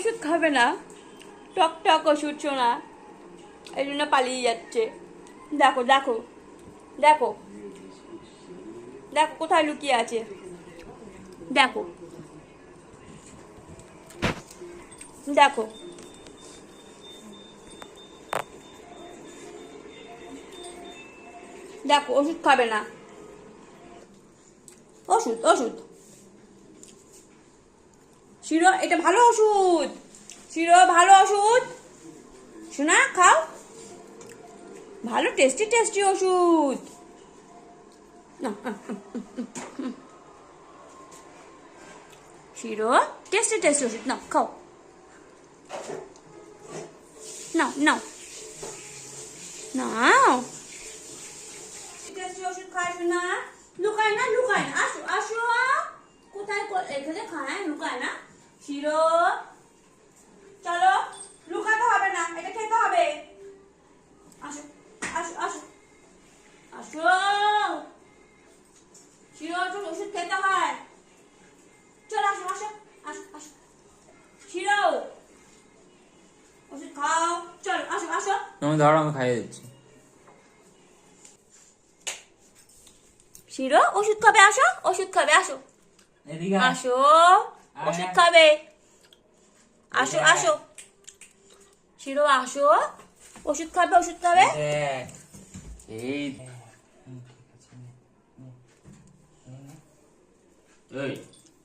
ওষুধ খাবে না। টক টক ওষুধ শোনা। এই জন্য পালিয়ে যাচ্ছে। দেখো দেখো দেখো। দেখো, কোথায় লুকিয়ে আছে। দেখো। দেখো। দেখো, ওষুধ খাবে না। ওষুধ ওষুধ। শিরো এটা ভালো ওষুধ। শিরো ভালো ওষুধ। শোনা খাও। ভালো টেস্টি টেস্টি ওষুধ। শিরো টেস্টি টেস্টি ওষুধ। নাও খাও। নাও নাও নাও টেস্টি ওষুধ খাস না লুকায় না লুকায় না। আসো আসো। কোথায় এখানে খায়, লুকায় না। শিরো চলো লুকাতে হবে না এটা খেতে হবে। আসো আসো আসো আসো। চলো ওষুধ খেতে হয়। চলো আসো আসো আসো আসো। শিরো ওষুধ খাও। চলো আসো আসো। তুমি ধরো আমি খাইয়ে দিচ্ছি। শিরো ওষুধ খাবে আসো ওষুধ খাবে আসো। আসো। ওষুধ আয়। খাবে। আসো। আসো। শিরো আসো। ওষুধ খাবে ওষুধ খাবে। এই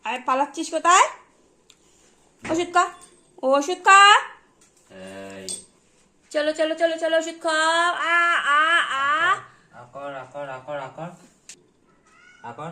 আর পালাচ্ছিস কোথায়? ওষুধ খা ওষুধ খা। চলো চলো চলো চলো ওষুধ খাও। আ আ আ। আকর আকর আকর আকর। আকর।